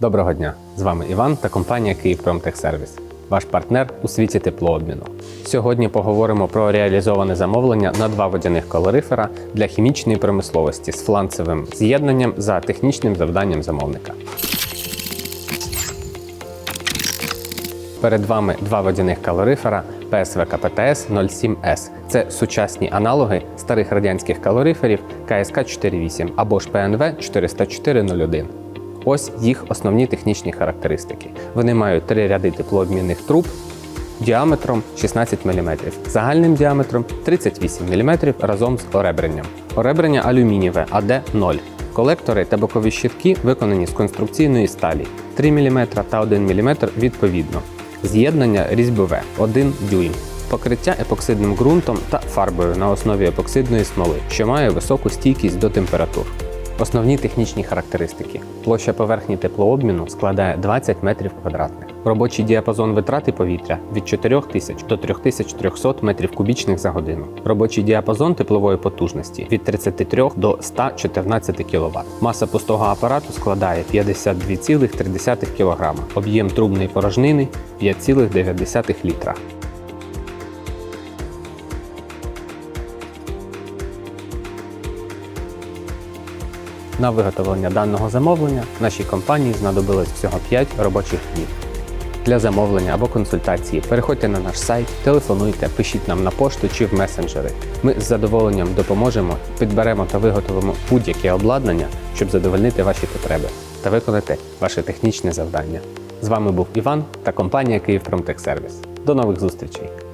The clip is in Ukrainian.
Доброго дня! З вами Іван та компанія «Київпромтехсервіс», ваш партнер у світі теплообміну. Сьогодні поговоримо про реалізоване замовлення на два водяних калорифера для хімічної промисловості з фланцевим з'єднанням за технічним завданням замовника. Перед вами два водяних калорифера PSV КПТС 07S. Це сучасні аналоги старих радянських калориферів КСК 48 або ж ПНВ 40401. Ось їх основні технічні характеристики. Вони мають три ряди теплообмінних труб діаметром 16 мм, загальним діаметром 38 мм разом з оребренням. Оребрення алюмінієве АД0. Колектори та бокові щитки виконані з конструкційної сталі 3 мм та 1 мм відповідно. З'єднання різьбове 1 дюйм. Покриття епоксидним ґрунтом та фарбою на основі епоксидної смоли, що має високу стійкість до температур. Основні технічні характеристики. Площа поверхні теплообміну складає 20 метрів квадратних. Робочий діапазон витрати повітря від 4000 до 3300 метрів кубічних за годину. Робочий діапазон теплової потужності від 33 до 114 кВт. Маса пустого апарату складає 52,3 кг. Об'єм трубної порожнини 5,9 літра. На виготовлення даного замовлення нашій компанії знадобилось всього 5 робочих днів. Для замовлення або консультації переходьте на наш сайт, телефонуйте, пишіть нам на пошту чи в месенджери. Ми з задоволенням допоможемо, підберемо та виготовимо будь-яке обладнання, щоб задовольнити ваші потреби та виконати ваше технічне завдання. З вами був Іван та компанія «Київпромтехсервіс». До нових зустрічей!